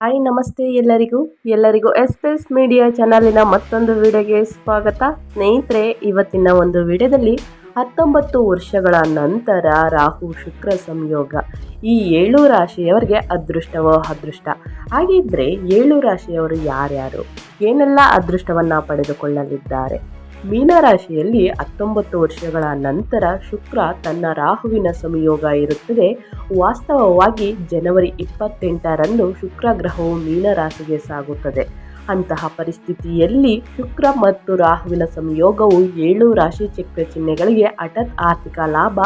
Hi, ನಮಸ್ತೆ ಎಲ್ಲರಿಗೂ. ಎಲ್ಲರಿಗೂ ಎಸ್ ಎಸ್ಪೆಸ್ ಮೀಡಿಯಾ ಚಾನಲಿನ ಮತ್ತೊಂದು ವಿಡಿಯೋಗೆ ಸ್ವಾಗತ. ಸ್ನೇಹಿತರೆ, ಇವತ್ತಿನ ಒಂದು ವಿಡಿಯೋದಲ್ಲಿ ಹತ್ತೊಂಬತ್ತು ವರ್ಷಗಳ ನಂತರ ರಾಹು ಶುಕ್ರ ಸಂಯೋಗ. ಈ ಏಳು ರಾಶಿಯವರಿಗೆ ಅದೃಷ್ಟವೋ ಅದೃಷ್ಟ? ಹಾಗಿದ್ರೆ ಏಳು ರಾಶಿಯವರು ಯಾರ್ಯಾರು? ಏನೆಲ್ಲ ಅದೃಷ್ಟವನ್ನು ಪಡೆದುಕೊಳ್ಳಲಿದ್ದಾರೆ? ಮೀನರಾಶಿಯಲ್ಲಿ ಹತ್ತೊಂಬತ್ತು ವರ್ಷಗಳ ನಂತರ ಶುಕ್ರ ತನ್ನ ರಾಹುವಿನ ಸಂಯೋಗ ಇರುತ್ತದೆ. ವಾಸ್ತವವಾಗಿ ಜನವರಿ ಇಪ್ಪತ್ತೆಂಟರಂದು ಶುಕ್ರ ಗ್ರಹವು ಮೀನರಾಶಿಗೆ ಸಾಗುತ್ತದೆ. ಅಂತಹ ಪರಿಸ್ಥಿತಿಯಲ್ಲಿ ಶುಕ್ರ ಮತ್ತು ರಾಹುವಿನ ಸಂಯೋಗವು ಏಳು ರಾಶಿ ಚಕ್ರ ಚಿಹ್ನೆಗಳಿಗೆ ಹಠಾತ್ ಆರ್ಥಿಕ ಲಾಭ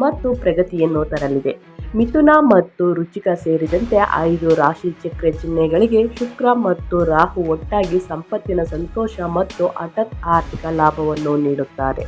ಮತ್ತು ಪ್ರಗತಿಯನ್ನು ತರಲಿದೆ. ಮಿಥುನ ಮತ್ತು ರುಚಿಕ ಸೇರಿದಂತೆ ಐದು ರಾಶಿ ಚಕ್ರ ಚಿಹ್ನೆಗಳಿಗೆ ಶುಕ್ರ ಮತ್ತು ರಾಹು ಒಟ್ಟಾಗಿ ಸಂಪತ್ತಿನ ಸಂತೋಷ ಮತ್ತು ಹಠತ್ ಆರ್ಥಿಕ ಲಾಭವನ್ನು ನೀಡುತ್ತಾರೆ.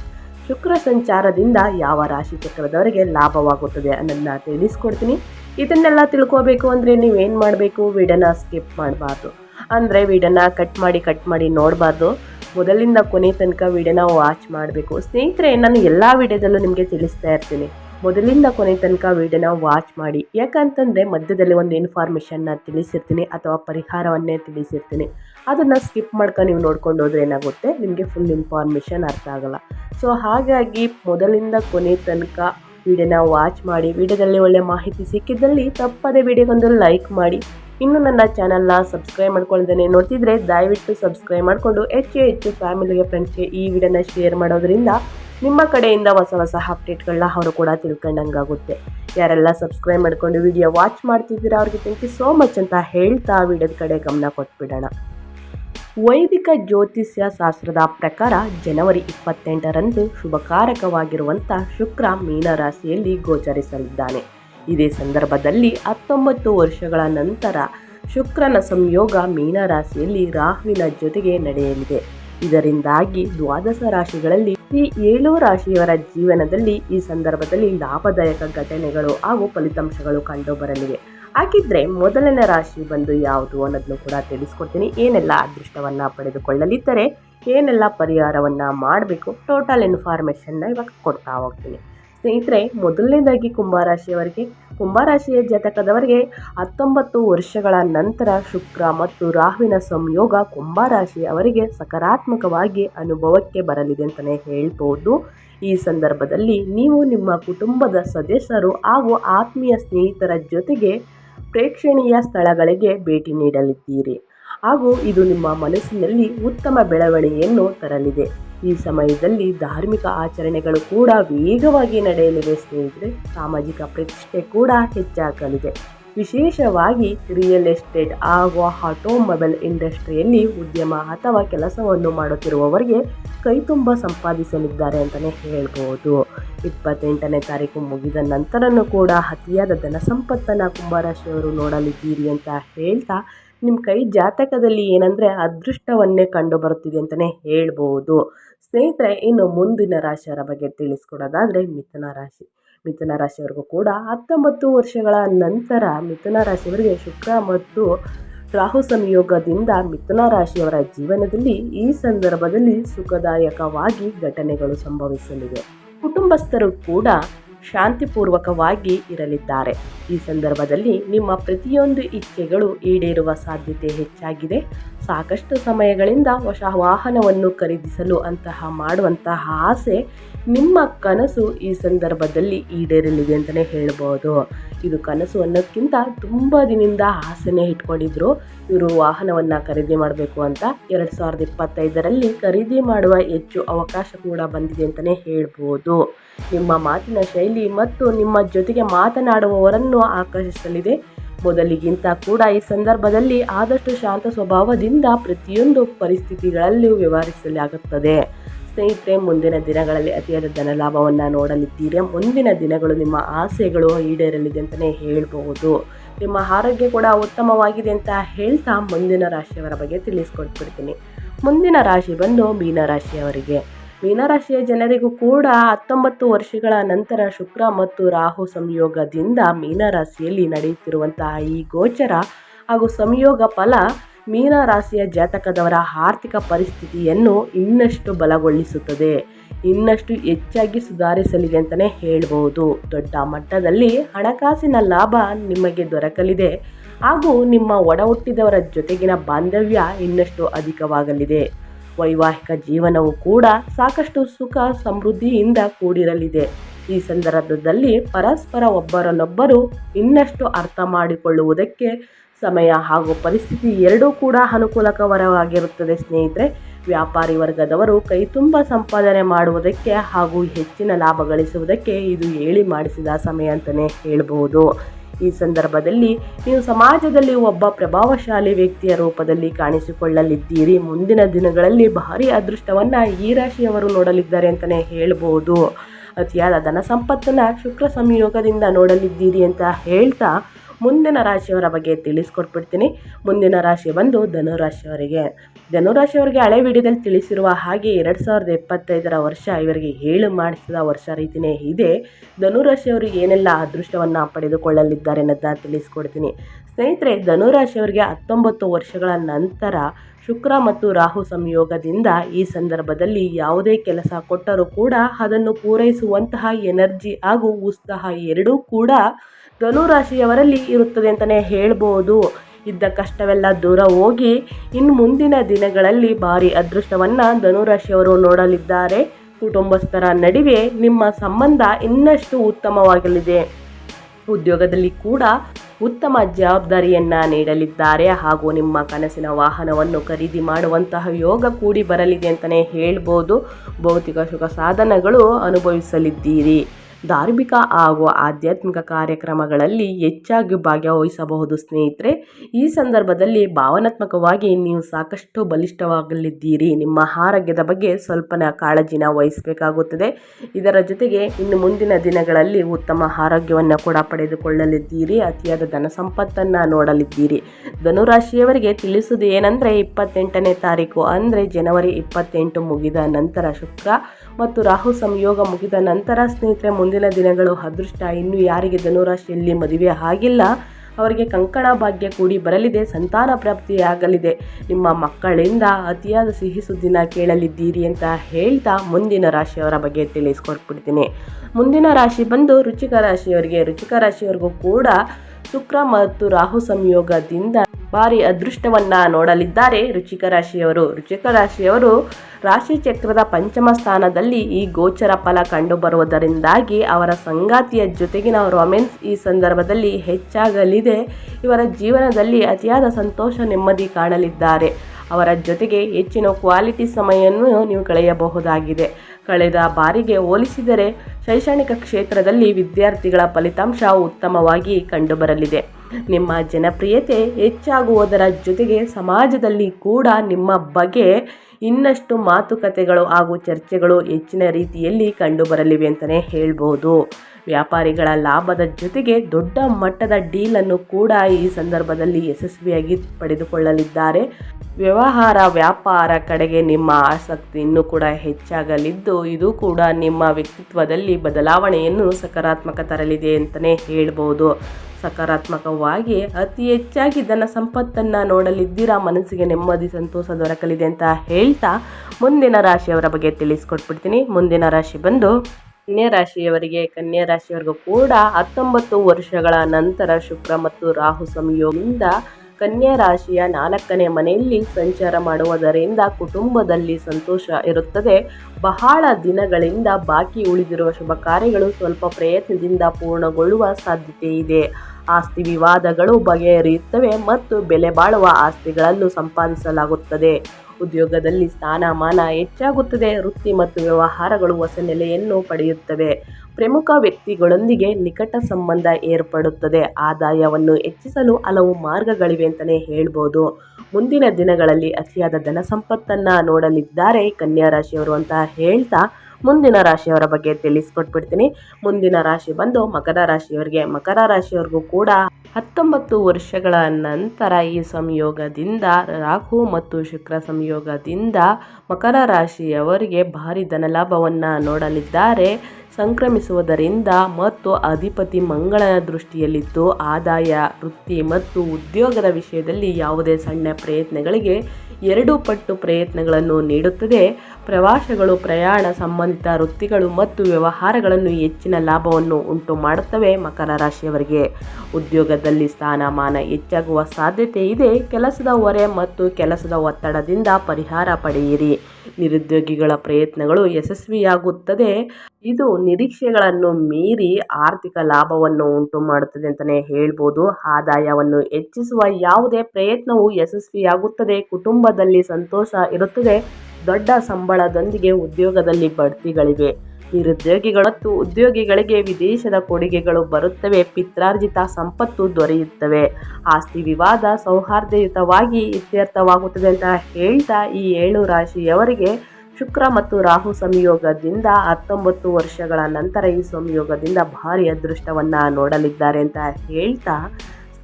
ಶುಕ್ರ ಸಂಚಾರದಿಂದ ಯಾವ ರಾಶಿ ಚಕ್ರದವರಿಗೆ ಲಾಭವಾಗುತ್ತದೆ ಅನ್ನೋದನ್ನ ತಿಳಿಸ್ಕೊಡ್ತೀನಿ. ಇದನ್ನೆಲ್ಲ ತಿಳ್ಕೋಬೇಕು ಅಂದರೆ ನೀವೇನು ಮಾಡಬೇಕು? ವಿಡನ್ನ ಸ್ಕಿಪ್ ಮಾಡಬಾರ್ದು. ಅಂದರೆ ವಿಡನ್ನ ಕಟ್ ಮಾಡಿ ಕಟ್ ಮಾಡಿ ನೋಡಬಾರ್ದು. ಮೊದಲಿಂದ ಕೊನೆ ತನಕ ವಿಡಿಯೋನ ವಾಚ್ ಮಾಡಬೇಕು. ಸ್ನೇಹಿತರೆ, ನಾನು ಎಲ್ಲ ವಿಡಿಯೋದಲ್ಲೂ ನಿಮಗೆ ತಿಳಿಸ್ತಾ ಇರ್ತೀನಿ. ಮೊದಲಿಂದ ಕೊನೆ ತನಕ ವಿಡಿಯೋನ ವಾಚ್ ಮಾಡಿ. ಯಾಕಂತಂದರೆ ಮಧ್ಯದಲ್ಲಿ ಒಂದು ಇನ್ಫಾರ್ಮೇಷನ್ನ ತಿಳಿಸಿರ್ತೀನಿ ಅಥವಾ ಪರಿಹಾರವನ್ನೇ ತಿಳಿಸಿರ್ತೀನಿ. ಅದನ್ನು ಸ್ಕಿಪ್ ಮಾಡ್ಕೊಂಡು ನೀವು ನೋಡ್ಕೊಂಡು ಹೋದ್ರೆ ಏನಾಗುತ್ತೆ? ನಿಮಗೆ ಫುಲ್ ಇನ್ಫಾರ್ಮೇಷನ್ ಅರ್ಥ ಆಗಲ್ಲ. ಸೊ ಹಾಗಾಗಿ ಮೊದಲಿಂದ ಕೊನೆ ತನಕ ವಿಡಿಯೋನ ವಾಚ್ ಮಾಡಿ, ವಿಡಿಯೋದಲ್ಲಿ ಒಳ್ಳೆ ಮಾಹಿತಿ ಸಿಕ್ಕಿದ್ದಲ್ಲಿ ತಪ್ಪದೇ ವಿಡಿಯೋಗೊಂದು ಲೈಕ್ ಮಾಡಿ. ಇನ್ನು ನನ್ನ ಚಾನಲ್ನ ಸಬ್ಸ್ಕ್ರೈಬ್ ಮಾಡ್ಕೊಳ್ದೇನೆ ನೋಡ್ತಿದ್ರೆ ದಯವಿಟ್ಟು ಸಬ್ಸ್ಕ್ರೈಬ್ ಮಾಡಿಕೊಂಡು ಹೆಚ್ಚು ಹೆಚ್ಚು ಫ್ಯಾಮಿಲಿಗೆ ಫ್ರೆಂಡ್ಸ್ಗೆ ಈ ವಿಡಿಯೋನ ಶೇರ್ ಮಾಡೋದ್ರಿಂದ ನಿಮ್ಮ ಕಡೆಯಿಂದ ಹೊಸ ಹೊಸ ಅಪ್ಡೇಟ್ಗಳನ್ನ ಅವರು ಕೂಡ ತಿಳ್ಕೊಂಡಂಗಾಗುತ್ತೆ. ಯಾರೆಲ್ಲ ಸಬ್ಸ್ಕ್ರೈಬ್ ಮಾಡ್ಕೊಂಡು ವಿಡಿಯೋ ವಾಚ್ ಮಾಡ್ತಿದ್ದೀರಾ, ಅವ್ರಿಗೆ ಥ್ಯಾಂಕ್ ಯು ಸೋ ಮಚ್ ಅಂತ ಹೇಳ್ತಾ ವಿಡಿಯೋದ ಕಡೆ ಗಮನ ಕೊಟ್ಬಿಡೋಣ. ವೈದಿಕ ಜ್ಯೋತಿಷ್ಯ ಶಾಸ್ತ್ರದ ಪ್ರಕಾರ ಜನವರಿ ಇಪ್ಪತ್ತೆಂಟರಂದು ಶುಭಕಾರಕವಾಗಿರುವಂಥ ಶುಕ್ರ ಮೀನರಾಶಿಯಲ್ಲಿ ಗೋಚರಿಸಲಿದ್ದಾನೆ. ಇದೇ ಸಂದರ್ಭದಲ್ಲಿ ಹತ್ತೊಂಬತ್ತು ವರ್ಷಗಳ ನಂತರ ಶುಕ್ರನ ಸಂಯೋಗ ಮೀನರಾಶಿಯಲ್ಲಿ ರಾಹುವಿನ ಜೊತೆಗೆ ನಡೆಯಲಿದೆ. ಇದರಿಂದಾಗಿ ದ್ವಾದಶ ರಾಶಿಗಳಲ್ಲಿ ಈ ಏಳು ರಾಶಿಯವರ ಜೀವನದಲ್ಲಿ ಈ ಸಂದರ್ಭದಲ್ಲಿ ಲಾಭದಾಯಕ ಘಟನೆಗಳು ಹಾಗೂ ಫಲಿತಾಂಶಗಳು ಕಂಡುಬರಲಿವೆ. ಹಾಗಿದ್ರೆ ಮೊದಲನೇ ರಾಶಿ ಬಂದು ಯಾವುದು ಅನ್ನೋದನ್ನು ಕೂಡ ತಿಳಿಸ್ಕೊಡ್ತೀನಿ. ಏನೆಲ್ಲ ಅದೃಷ್ಟವನ್ನ ಪಡೆದುಕೊಳ್ಳಲಿದ್ದರೆ, ಏನೆಲ್ಲ ಪರಿಹಾರವನ್ನ ಮಾಡಬೇಕು ಟೋಟಲ್ ಇನ್ಫಾರ್ಮೇಷನ್ನ ಇವಾಗ ಕೊಡ್ತಾ ಹೋಗ್ತೀನಿ. ಸ್ನೇಹಿತರೆ, ಮೊದಲನೇದಾಗಿ ಕುಂಭರಾಶಿಯವರಿಗೆ, ಕುಂಭರಾಶಿಯ ಜಾತಕದವರಿಗೆ ಹತ್ತೊಂಬತ್ತು ವರ್ಷಗಳ ನಂತರ ಶುಕ್ರ ಮತ್ತು ರಾಹುವಿನ ಸಂಯೋಗ ಕುಂಭರಾಶಿ ಅವರಿಗೆ ಸಕಾರಾತ್ಮಕವಾಗಿ ಅನುಭವಕ್ಕೆ ಬರಲಿದೆ ಅಂತಲೇ ಹೇಳ್ಬೋದು. ಈ ಸಂದರ್ಭದಲ್ಲಿ ನೀವು ನಿಮ್ಮ ಕುಟುಂಬದ ಸದಸ್ಯರು ಹಾಗೂ ಆತ್ಮೀಯ ಸ್ನೇಹಿತರ ಜೊತೆಗೆ ಪ್ರೇಕ್ಷಣೀಯ ಸ್ಥಳಗಳಿಗೆ ಭೇಟಿ ನೀಡಲಿದ್ದೀರಿ ಹಾಗೂ ಇದು ನಿಮ್ಮ ಮನಸ್ಸಿನಲ್ಲಿ ಉತ್ತಮ ಬೆಳವಣಿಗೆಯನ್ನು ತರಲಿದೆ. ಈ ಸಮಯದಲ್ಲಿ ಧಾರ್ಮಿಕ ಆಚರಣೆಗಳು ಕೂಡ ವೇಗವಾಗಿ ನಡೆಯಲಿವೆ ಸ್ನೇಹಿತರೆ. ಸಾಮಾಜಿಕ ಪ್ರತಿಷ್ಠೆ ಕೂಡ ಹೆಚ್ಚಾಗಲಿದೆ. ವಿಶೇಷವಾಗಿ ರಿಯಲ್ ಎಸ್ಟೇಟ್ ಹಾಗೂ ಆಟೋಮೊಬೈಲ್ ಇಂಡಸ್ಟ್ರಿಯಲ್ಲಿ ಉದ್ಯಮ ಅಥವಾ ಕೆಲಸವನ್ನು ಮಾಡುತ್ತಿರುವವರಿಗೆ ಕೈತುಂಬ ಸಂಪಾದಿಸಲಿದ್ದಾರೆ ಅಂತಲೇ ಹೇಳ್ಬೋದು. ಇಪ್ಪತ್ತೆಂಟನೇ ತಾರೀಕು ಮುಗಿದ ನಂತರನೂ ಕೂಡ ಅತಿಯಾದ ಧನ ಸಂಪತ್ತನ್ನು ಕುಂಭರಾಶಿಯವರು ನೋಡಲಿದ್ದೀರಿ ಅಂತ ಹೇಳ್ತಾ ನಿಮ್ಮ ಕೈ ಜಾತಕದಲ್ಲಿ ಏನಂದರೆ ಅದೃಷ್ಟವನ್ನೇ ಕಂಡು ಬರುತ್ತಿದೆ ಅಂತಲೇ ಹೇಳ್ಬೋದು. ಸ್ನೇಹಿತರೆ, ಇನ್ನು ಮುಂದಿನ ರಾಶಿಯವರ ಬಗ್ಗೆ ತಿಳಿಸ್ಕೊಡೋದಾದರೆ ಮಿಥುನ ರಾಶಿ. ಮಿಥುನ ರಾಶಿಯವರಿಗೂ ಕೂಡ ಹತ್ತೊಂಬತ್ತು ವರ್ಷಗಳ ನಂತರ ಮಿಥುನ ರಾಶಿಯವರಿಗೆ ಶುಕ್ರ ಮತ್ತು ರಾಹು ಸಂಯೋಗದಿಂದ ಮಿಥುನ ರಾಶಿಯವರ ಜೀವನದಲ್ಲಿ ಈ ಸಂದರ್ಭದಲ್ಲಿ ಸುಖದಾಯಕವಾಗಿ ಘಟನೆಗಳು ಸಂಭವಿಸಲಿವೆ. ಕುಟುಂಬಸ್ಥರು ಕೂಡ ಶಾಂತಿಪೂರ್ವಕವಾಗಿ ಇರಲಿದ್ದಾರೆ. ಈ ಸಂದರ್ಭದಲ್ಲಿ ನಿಮ್ಮ ಪ್ರತಿಯೊಂದು ಇಚ್ಛೆಗಳು ಈಡೇರುವ ಸಾಧ್ಯತೆ ಹೆಚ್ಚಾಗಿದೆ. ಸಾಕಷ್ಟು ಸಮಯಗಳಿಂದ ಹೊಸ ವಾಹನವನ್ನು ಖರೀದಿಸಲು ಅಂತಹ ಮಾಡುವಂತಹ ಆಸೆ ನಿಮ್ಮ ಕನಸು ಈ ಸಂದರ್ಭದಲ್ಲಿ ಈಡೇರಲಿದೆ ಅಂತಲೇ ಹೇಳ್ಬೋದು. ಇದು ಕನಸು ಅನ್ನೋದಕ್ಕಿಂತ ತುಂಬ ದಿನದಿಂದ ಆಸೆನೇ ಇಟ್ಕೊಂಡಿದ್ರು. ಇವರು ವಾಹನವನ್ನು ಖರೀದಿ ಮಾಡಬೇಕು ಅಂತ ಎರಡು ಸಾವಿರದ ಇಪ್ಪತ್ತೈದರಲ್ಲಿ ಖರೀದಿ ಮಾಡುವ ಹೆಚ್ಚು ಅವಕಾಶ ಕೂಡ ಬಂದಿದೆ ಅಂತಲೇ ಹೇಳ್ಬೋದು. ನಿಮ್ಮ ಮಾತಿನ ಶೈಲಿ ಮತ್ತು ನಿಮ್ಮ ಜೊತೆಗೆ ಮಾತನಾಡುವವರನ್ನು ಆಕರ್ಷಿಸಲಿದೆ. ಮೊದಲಿಗಿಂತ ಕೂಡ ಈ ಸಂದರ್ಭದಲ್ಲಿ ಆದಷ್ಟು ಶಾಂತ ಸ್ವಭಾವದಿಂದ ಪ್ರತಿಯೊಂದು ಪರಿಸ್ಥಿತಿಗಳಲ್ಲೂ ವ್ಯವಹರಿಸಲಾಗುತ್ತದೆ. ಸ್ನೇಹಿತರೆ, ಮುಂದಿನ ದಿನಗಳಲ್ಲಿ ಅತಿಯಾದ ಧನ ಲಾಭವನ್ನು ನೋಡಲಿದ್ದೀರಿ. ಮುಂದಿನ ದಿನಗಳು ನಿಮ್ಮ ಆಸೆಗಳು ಈಡೇರಲಿದೆ ಅಂತಲೇ ಹೇಳಬಹುದು ನಿಮ್ಮ ಆರೋಗ್ಯ ಕೂಡ ಉತ್ತಮವಾಗಿದೆ ಅಂತ ಹೇಳ್ತಾ ಮುಂದಿನ ರಾಶಿಯವರ ಬಗ್ಗೆ ತಿಳಿಸ್ಕೊಟ್ಬಿಡ್ತೀನಿ. ಮುಂದಿನ ರಾಶಿ ಬಂದು ಮೀನರಾಶಿಯವರಿಗೆ. ಮೀನರಾಶಿಯ ಜನರಿಗೂ ಕೂಡ ಹತ್ತೊಂಬತ್ತು ವರ್ಷಗಳ ನಂತರ ಶುಕ್ರ ಮತ್ತು ರಾಹು ಸಂಯೋಗದಿಂದ ಮೀನರಾಶಿಯಲ್ಲಿ ನಡೆಯುತ್ತಿರುವಂತಹ ಈ ಗೋಚರ ಹಾಗೂ ಸಂಯೋಗ ಫಲ ಮೀನರಾಶಿಯ ಜಾತಕದವರ ಆರ್ಥಿಕ ಪರಿಸ್ಥಿತಿಯನ್ನು ಇನ್ನಷ್ಟು ಬಲಗೊಳಿಸುತ್ತದೆ. ಇನ್ನಷ್ಟು ಹೆಚ್ಚಾಗಿ ಸುಧಾರಿಸಲಿದೆ ಅಂತಲೇ ಹೇಳ್ಬೋದು. ದೊಡ್ಡ ಮಟ್ಟದಲ್ಲಿ ಹಣಕಾಸಿನ ಲಾಭ ನಿಮಗೆ ದೊರಕಲಿದೆ. ಹಾಗೂ ನಿಮ್ಮ ಒಡ ಹುಟ್ಟಿದವರ ಜೊತೆಗಿನ ಬಾಂಧವ್ಯ ಇನ್ನಷ್ಟು ಅಧಿಕವಾಗಲಿದೆ. ವೈವಾಹಿಕ ಜೀವನವು ಕೂಡ ಸಾಕಷ್ಟು ಸುಖ ಸಮೃದ್ಧಿಯಿಂದ ಕೂಡಿರಲಿದೆ. ಈ ಸಂದರ್ಭದಲ್ಲಿ ಪರಸ್ಪರ ಒಬ್ಬರನ್ನೊಬ್ಬರು ಇನ್ನಷ್ಟು ಅರ್ಥ ಮಾಡಿಕೊಳ್ಳುವುದಕ್ಕೆ ಸಮಯ ಹಾಗೂ ಪರಿಸ್ಥಿತಿ ಎರಡೂ ಕೂಡ ಅನುಕೂಲಕರವಾಗಿರುತ್ತದೆ, ಸ್ನೇಹಿತರೆ. ವ್ಯಾಪಾರಿ ವರ್ಗದವರು ಕೈತುಂಬ ಸಂಪಾದನೆ ಮಾಡುವುದಕ್ಕೆ ಹಾಗೂ ಹೆಚ್ಚಿನ ಲಾಭ ಗಳಿಸುವುದಕ್ಕೆ ಇದು ಹೇಳಿ ಮಾಡಿಸಿದ ಸಮಯ ಅಂತಲೇ ಹೇಳ್ಬೋದು ಈ ಸಂದರ್ಭದಲ್ಲಿ ನೀವು ಸಮಾಜದಲ್ಲಿ ಒಬ್ಬ ಪ್ರಭಾವಶಾಲಿ ವ್ಯಕ್ತಿಯ ರೂಪದಲ್ಲಿ ಕಾಣಿಸಿಕೊಳ್ಳಲಿದ್ದೀರಿ. ಮುಂದಿನ ದಿನಗಳಲ್ಲಿ ಭಾರಿ ಅದೃಷ್ಟವನ್ನು ಈ ರಾಶಿಯವರು ನೋಡಲಿದ್ದಾರೆ ಅಂತಲೇ ಹೇಳ್ಬೋದು ಅತಿಯಾದ ಧನ ಸಂಪತ್ತನ್ನು ಶುಕ್ರ ಸಂಯೋಗದಿಂದ ನೋಡಲಿದ್ದೀರಿ ಅಂತ ಹೇಳ್ತಾ ಮುಂದಿನ ರಾಶಿಯವರ ಬಗ್ಗೆ ತಿಳಿಸ್ಕೊಟ್ಬಿಡ್ತೀನಿ. ಮುಂದಿನ ರಾಶಿ ಬಂದು ಧನುರಾಶಿಯವರಿಗೆ. ಧನುರಾಶಿಯವರಿಗೆ ಹಳೆ ವಿಡಿಯೋದಲ್ಲಿ ತಿಳಿಸಿರುವ ಹಾಗೆ ಎರಡು ಸಾವಿರದ ಇಪ್ಪತ್ತೈದರ ವರ್ಷ ಇವರಿಗೆ ಹೇಳು ಮಾಡಿಸಿದ ವರ್ಷ ರೀತಿಯೇ ಇದೆ. ಧನುರಾಶಿಯವರಿಗೆ ಏನೆಲ್ಲ ಅದೃಷ್ಟವನ್ನು ಪಡೆದುಕೊಳ್ಳಲಿದ್ದಾರೆ ಅನ್ನೋದನ್ನ ತಿಳಿಸ್ಕೊಡ್ತೀನಿ. ಸ್ನೇಹಿತರೆ, ಧನುರಾಶಿಯವರಿಗೆ ಹತ್ತೊಂಬತ್ತು ವರ್ಷಗಳ ನಂತರ ಶುಕ್ರ ಮತ್ತು ರಾಹು ಸಂಯೋಗದಿಂದ ಈ ಸಂದರ್ಭದಲ್ಲಿ ಯಾವುದೇ ಕೆಲಸ ಕೊಟ್ಟರೂ ಕೂಡ ಅದನ್ನು ಪೂರೈಸುವಂತಹ ಎನರ್ಜಿ ಹಾಗೂ ಉತ್ಸಾಹ ಎರಡೂ ಕೂಡ ಧನುರಾಶಿಯವರಲ್ಲಿ ಇರುತ್ತದೆ ಅಂತಲೇ ಹೇಳ್ಬೋದು. ಇದ್ದ ಕಷ್ಟವೆಲ್ಲ ದೂರ ಹೋಗಿ ಇನ್ನು ಮುಂದಿನ ದಿನಗಳಲ್ಲಿ ಭಾರಿ ಅದೃಷ್ಟವನ್ನು ಧನುರಾಶಿಯವರು ನೋಡಲಿದ್ದಾರೆ. ಕುಟುಂಬಸ್ಥರ ನಡುವೆ ನಿಮ್ಮ ಸಂಬಂಧ ಇನ್ನಷ್ಟು ಉತ್ತಮವಾಗಲಿದೆ ಉದ್ಯೋಗದಲ್ಲಿ ಕೂಡ ಉತ್ತಮ ಜವಾಬ್ದಾರಿಯನ್ನು ನೀಡಲಿದ್ದಾರೆ ಹಾಗೂ ನಿಮ್ಮ ಕನಸಿನ ವಾಹನವನ್ನು ಖರೀದಿ ಮಾಡುವಂತಹ ಯೋಗ ಕೂಡಿ ಬರಲಿದೆ ಅಂತಲೇ ಹೇಳ್ಬೋದು. ಭೌತಿಕ ಸುಖ ಸಾಧನಗಳು ಅನುಭವಿಸಲಿದ್ದೀರಿ. ಧಾರ್ಮಿಕ ಹಾಗೂ ಆಧ್ಯಾತ್ಮಿಕ ಕಾರ್ಯಕ್ರಮಗಳಲ್ಲಿ ಹೆಚ್ಚಾಗಿ ಭಾಗವಹಿಸಬಹುದು. ಸ್ನೇಹಿತರೆ, ಈ ಸಂದರ್ಭದಲ್ಲಿ ಭಾವನಾತ್ಮಕವಾಗಿ ನೀವು ಸಾಕಷ್ಟು ಬಲಿಷ್ಠವಾಗಲಿದ್ದೀರಿ ನಿಮ್ಮ ಆರೋಗ್ಯದ ಬಗ್ಗೆ ಸ್ವಲ್ಪನ ಕಾಳಜಿನ ವಹಿಸಬೇಕಾಗುತ್ತದೆ. ಇದರ ಜೊತೆಗೆ ಇನ್ನು ಮುಂದಿನ ದಿನಗಳಲ್ಲಿ ಉತ್ತಮ ಆರೋಗ್ಯವನ್ನು ಕೂಡ ಪಡೆದುಕೊಳ್ಳಲಿದ್ದೀರಿ. ಅತಿಯಾದ ಧನ ಸಂಪತ್ತನ್ನು ನೋಡಲಿದ್ದೀರಿ. ಧನುರಾಶಿಯವರಿಗೆ ತಿಳಿಸುವುದು ಏನಂದರೆ ಇಪ್ಪತ್ತೆಂಟನೇ ತಾರೀಕು, ಅಂದರೆ ಜನವರಿ ಇಪ್ಪತ್ತೆಂಟು ಮುಗಿದ ನಂತರ ಶುಕ್ರ ಮತ್ತು ರಾಹು ಸಂಯೋಗ ಮುಗಿದ ನಂತರ ಸ್ನೇಹಿತರೆ, ಮುಂದಿನ ದಿನಗಳು ಅದೃಷ್ಟ. ಇನ್ನು ಯಾರಿಗೆ ಧನುರಾಶಿಯಲ್ಲಿ ಮದುವೆ ಆಗಿಲ್ಲ, ಅವರಿಗೆ ಕಂಕಣ ಭಾಗ್ಯ ಕೂಡಿ ಬರಲಿದೆ, ಸಂತಾನ ಪ್ರಾಪ್ತಿಯಾಗಲಿದೆ ನಿಮ್ಮ ಮಕ್ಕಳಿಂದ ಅತಿಯಾದ ಸಿಹಿ ಸುದ್ದಿನ ಕೇಳಲಿದ್ದೀರಿ ಅಂತ ಹೇಳ್ತಾ ಮುಂದಿನ ರಾಶಿಯವರ ಬಗ್ಗೆ ತಿಳಿಸ್ಕೊಟ್ಬಿಡ್ತೀನಿ. ಮುಂದಿನ ರಾಶಿ ಬಂದು ರುಚಿಕ ರಾಶಿಯವರಿಗೆ, ರುಚಿಕ ರಾಶಿಯವರಿಗೂ ಕೂಡ ಶುಕ್ರ ಮತ್ತು ರಾಹು ಸಂಯೋಗದಿಂದ ಭಾರಿ ಅದೃಷ್ಟವನ್ನ ನೋಡಲಿದ್ದಾರೆ ರುಚಿಕ ರಾಶಿಯವರು. ರುಚಿಕ ರಾಶಿಯವರು ರಾಶಿ ಚಕ್ರದ ಪಂಚಮ ಸ್ಥಾನದಲ್ಲಿ ಈ ಗೋಚರ ಫಲ ಕಂಡುಬರುವುದರಿಂದಾಗಿ ಅವರ ಸಂಗಾತಿಯ ಜೊತೆಗಿನ ರೊಮೆನ್ಸ್ ಈ ಸಂದರ್ಭದಲ್ಲಿ ಹೆಚ್ಚಾಗಲಿದೆ. ಇವರ ಜೀವನದಲ್ಲಿ ಅತಿಯಾದ ಸಂತೋಷ, ನೆಮ್ಮದಿ ಕಾಣಲಿದ್ದಾರೆ. ಅವರ ಜೊತೆಗೆ ಹೆಚ್ಚಿನ ಕ್ವಾಲಿಟಿ ಸಮಯವನ್ನು ನೀವು ಕಳೆಯಬಹುದಾಗಿದೆ. ಕಳೆದ ಬಾರಿಗೆ ಹೋಲಿಸಿದರೆ ಶೈಕ್ಷಣಿಕ ಕ್ಷೇತ್ರದಲ್ಲಿ ವಿದ್ಯಾರ್ಥಿಗಳ ಫಲಿತಾಂಶ ಉತ್ತಮವಾಗಿ ಕಂಡುಬರಲಿದೆ. ನಿಮ್ಮ ಜನಪ್ರಿಯತೆ ಹೆಚ್ಚಾಗುವುದರ ಜೊತೆಗೆ ಸಮಾಜದಲ್ಲಿ ಕೂಡ ನಿಮ್ಮ ಬಗ್ಗೆ ಇನ್ನಷ್ಟು ಮಾತುಕತೆಗಳು ಹಾಗೂ ಚರ್ಚೆಗಳು ಹೆಚ್ಚಿನ ರೀತಿಯಲ್ಲಿ ಕಂಡುಬರಲಿವೆ ಅಂತಲೇ ಹೇಳ್ಬೋದು. ವ್ಯಾಪಾರಿಗಳ ಲಾಭದ ಜೊತೆಗೆ ದೊಡ್ಡ ಮಟ್ಟದ ಡೀಲನ್ನು ಕೂಡ ಈ ಸಂದರ್ಭದಲ್ಲಿ ಯಶಸ್ವಿಯಾಗಿ ಪಡೆದುಕೊಳ್ಳಲಿದ್ದಾರೆ. ವ್ಯವಹಾರ ವ್ಯಾಪಾರ ಕಡೆಗೆ ನಿಮ್ಮ ಆಸಕ್ತಿ ಇನ್ನೂ ಕೂಡ ಹೆಚ್ಚಾಗಲಿದ್ದು, ಇದು ಕೂಡ ನಿಮ್ಮ ವ್ಯಕ್ತಿತ್ವದಲ್ಲಿ ಬದಲಾವಣೆಯನ್ನು ಸಕಾರಾತ್ಮಕ ತರಲಿದೆ ಅಂತಲೇ ಹೇಳ್ಬೋದು. ಸಕಾರಾತ್ಮಕವಾಗಿ ಅತಿ ಹೆಚ್ಚಾಗಿ ಧನ ಸಂಪತ್ತನ್ನು ನೋಡಲಿದ್ದೀರಾ? ಮನಸ್ಸಿಗೆ ನೆಮ್ಮದಿ, ಸಂತೋಷ ದೊರಕಲಿದೆ ಅಂತ ಹೇಳ್ತಾ ಮುಂದಿನ ರಾಶಿಯವರ ಬಗ್ಗೆ ತಿಳಿಸ್ಕೊಟ್ಬಿಡ್ತೀನಿ. ಮುಂದಿನ ರಾಶಿ ಬಂದು ಕನ್ಯಾ ರಾಶಿಯವರಿಗೆ ಕನ್ಯಾ ರಾಶಿಯವರಿಗೂ ಕೂಡ ಹತ್ತೊಂಬತ್ತು ವರ್ಷಗಳ ನಂತರ ಶುಕ್ರ ಮತ್ತು ರಾಹು ಸಂಯೋಗದಿಂದ ಕನ್ಯಾ ರಾಶಿಯ ನಾಲ್ಕನೇ ಮನೆಯಲ್ಲಿ ಸಂಚಾರ ಮಾಡುವುದರಿಂದ ಕುಟುಂಬದಲ್ಲಿ ಸಂತೋಷ ಇರುತ್ತದೆ. ಬಹಳ ದಿನಗಳಿಂದ ಬಾಕಿ ಉಳಿದಿರುವ ಶುಭ ಕಾರ್ಯಗಳು ಸ್ವಲ್ಪ ಪ್ರಯತ್ನದಿಂದ ಪೂರ್ಣಗೊಳ್ಳುವ ಸಾಧ್ಯತೆ ಇದೆ. ಆಸ್ತಿ ವಿವಾದಗಳು ಬಗೆಹರಿಯುತ್ತವೆ ಮತ್ತು ಬೆಲೆ ಬಾಳುವ ಆಸ್ತಿಗಳನ್ನು ಸಂಪಾದಿಸಲಾಗುತ್ತದೆ. ಉದ್ಯೋಗದಲ್ಲಿ ಸ್ಥಾನಮಾನ ಹೆಚ್ಚಾಗುತ್ತದೆ. ವೃತ್ತಿ ಮತ್ತು ವ್ಯವಹಾರಗಳು ಹೊಸ ನೆಲೆಯನ್ನು ಪಡೆಯುತ್ತವೆ. ಪ್ರಮುಖ ವ್ಯಕ್ತಿಗಳೊಂದಿಗೆ ನಿಕಟ ಸಂಬಂಧ ಏರ್ಪಡುತ್ತದೆ. ಆದಾಯವನ್ನು ಹೆಚ್ಚಿಸಲು ಹಲವು ಮಾರ್ಗಗಳಿವೆ ಅಂತಲೇ ಹೇಳ್ಬೋದು. ಮುಂದಿನ ದಿನಗಳಲ್ಲಿ ಅತಿಯಾದ ಧನ ಸಂಪತ್ತನ್ನು ನೋಡಲಿದ್ದಾರೆ ಕನ್ಯಾ ರಾಶಿಯವರು ಅಂತ ಹೇಳ್ತಾ ಮುಂದಿನ ರಾಶಿಯವರ ಬಗ್ಗೆ ತಿಳಿಸ್ಕೊಟ್ಬಿಡ್ತೀನಿ. ಮುಂದಿನ ರಾಶಿ ಬಂದು ಮಕರ ರಾಶಿಯವರಿಗೆ, ಮಕರ ರಾಶಿಯವರಿಗೂ ಕೂಡ ಹತ್ತೊಂಬತ್ತು ವರ್ಷಗಳ ನಂತರ ಈ ಸಂಯೋಗದಿಂದ ರಾಹು ಮತ್ತು ಶುಕ್ರ ಸಂಯೋಗದಿಂದ ಮಕರ ರಾಶಿಯವರಿಗೆ ಭಾರಿ ಧನಲಾಭವನ್ನು ನೋಡಲಿದ್ದಾರೆ. ಸಂಕ್ರಮಿಸುವುದರಿಂದ ಮತ್ತು ಅಧಿಪತಿ ಮಂಗಳನ ದೃಷ್ಟಿಯಲ್ಲಿದ್ದು ಆದಾಯ, ವೃತ್ತಿ ಮತ್ತು ಉದ್ಯೋಗದ ವಿಷಯದಲ್ಲಿ ಯಾವುದೇ ಸಣ್ಣ ಪ್ರಯತ್ನಗಳಿಗೆ ಎರಡು ಪಟ್ಟು ಪ್ರಯತ್ನಗಳನ್ನು ನೀಡುತ್ತದೆ. ಪ್ರವಾಸಗಳು, ಪ್ರಯಾಣ ಸಂಬಂಧಿತ ವೃತ್ತಿಗಳು ಮತ್ತು ವ್ಯವಹಾರಗಳನ್ನು ಹೆಚ್ಚಿನ ಲಾಭವನ್ನು ಉಂಟು ಮಾಡುತ್ತವೆ ಮಕರ ರಾಶಿಯವರಿಗೆ. ಉದ್ಯೋಗದಲ್ಲಿ ಸ್ಥಾನಮಾನ ಹೆಚ್ಚಾಗುವ ಸಾಧ್ಯತೆ ಇದೆ. ಕೆಲಸದ ಹೊರೆ ಮತ್ತು ಕೆಲಸದ ಒತ್ತಡದಿಂದ ಪರಿಹಾರ ಪಡೆಯಿರಿ. ನಿರುದ್ಯೋಗಿಗಳ ಪ್ರಯತ್ನಗಳು ಯಶಸ್ವಿಯಾಗುತ್ತದೆ. ಇದು ನಿರೀಕ್ಷೆಗಳನ್ನು ಮೀರಿ ಆರ್ಥಿಕ ಲಾಭವನ್ನು ಉಂಟು ಮಾಡುತ್ತದೆ ಅಂತಲೇ ಹೇಳ್ಬೋದು. ಆದಾಯವನ್ನು ಹೆಚ್ಚಿಸುವ ಯಾವುದೇ ಪ್ರಯತ್ನವು ಯಶಸ್ವಿಯಾಗುತ್ತದೆ. ಕುಟುಂಬದಲ್ಲಿ ಸಂತೋಷ ಇರುತ್ತದೆ. ದೊಡ್ಡ ಸಂಬಳದೊಂದಿಗೆ ಉದ್ಯೋಗದಲ್ಲಿ ಬಡ್ತಿಗಳಿವೆ. ನಿರುದ್ಯೋಗಿಗಳು ಮತ್ತು ಉದ್ಯೋಗಿಗಳಿಗೆ ವಿದೇಶದ ಕೊಡುಗೆಗಳು ಬರುತ್ತವೆ, ಪಿತ್ರಾರ್ಜಿತ ಸಂಪತ್ತು ದೊರೆಯುತ್ತವೆ. ಆಸ್ತಿ ವಿವಾದ ಸೌಹಾರ್ದಯುತವಾಗಿ ಇತ್ಯರ್ಥವಾಗುತ್ತದೆ ಅಂತ ಹೇಳ್ತಾ ಈ ಏಳು ರಾಶಿಯವರಿಗೆ ಶುಕ್ರ ಮತ್ತು ರಾಹು ಸಂಯೋಗದಿಂದ ಹತ್ತೊಂಬತ್ತು ವರ್ಷಗಳ ನಂತರ ಈ ಸಂಯೋಗದಿಂದ ಭಾರಿ ಅದೃಷ್ಟವನ್ನು ನೋಡಲಿದ್ದಾರೆ ಅಂತ ಹೇಳ್ತಾ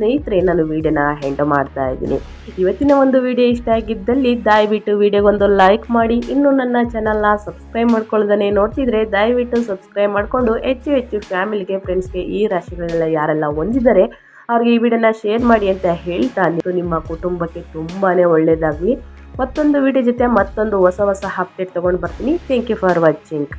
ಸ್ನೇಹಿತರೆ, ನಾನು ವಿಡಿಯೋನ ಹ್ಯಾಂಡಲ್ ಮಾಡ್ತಾ ಇದ್ದೀನಿ. ಇವತ್ತಿನ ಒಂದು ವಿಡಿಯೋ ಇಷ್ಟ ಆಗಿದ್ದಲ್ಲಿ ದಯವಿಟ್ಟು ವಿಡಿಯೋಗೊಂದು ಲೈಕ್ ಮಾಡಿ. ಇನ್ನು ನನ್ನ ಚಾನಲ್ನ ಸಬ್ಸ್ಕ್ರೈಬ್ ಮಾಡ್ಕೊಳ್ಳೋದನ್ನೇ ನೋಡ್ತಿದ್ರೆ, ದಯವಿಟ್ಟು ಸಬ್ಸ್ಕ್ರೈಬ್ ಮಾಡಿಕೊಂಡು ಹೆಚ್ಚು ಹೆಚ್ಚು ಫ್ಯಾಮಿಲಿಗೆ ಫ್ರೆಂಡ್ಸ್ಗೆ ಈ ರಾಶಿಗಳೆಲ್ಲ ಯಾರೆಲ್ಲ ಹೊಂದಿದ್ದಾರೆ, ಅವ್ರಿಗೆ ಈ ವಿಡಿಯೋನ ಶೇರ್ ಮಾಡಿ ಅಂತ ಹೇಳ್ತಾ ನೀವು ನಿಮ್ಮ ಕುಟುಂಬಕ್ಕೆ ತುಂಬಾ ಒಳ್ಳೆಯದಾಗಲಿ. ಮತ್ತೊಂದು ವಿಡಿಯೋ ಜೊತೆ ಮತ್ತೊಂದು ಹೊಸ ಹೊಸ ಅಪ್ಡೇಟ್ ತೊಗೊಂಡು ಬರ್ತೀನಿ. Thank you for watching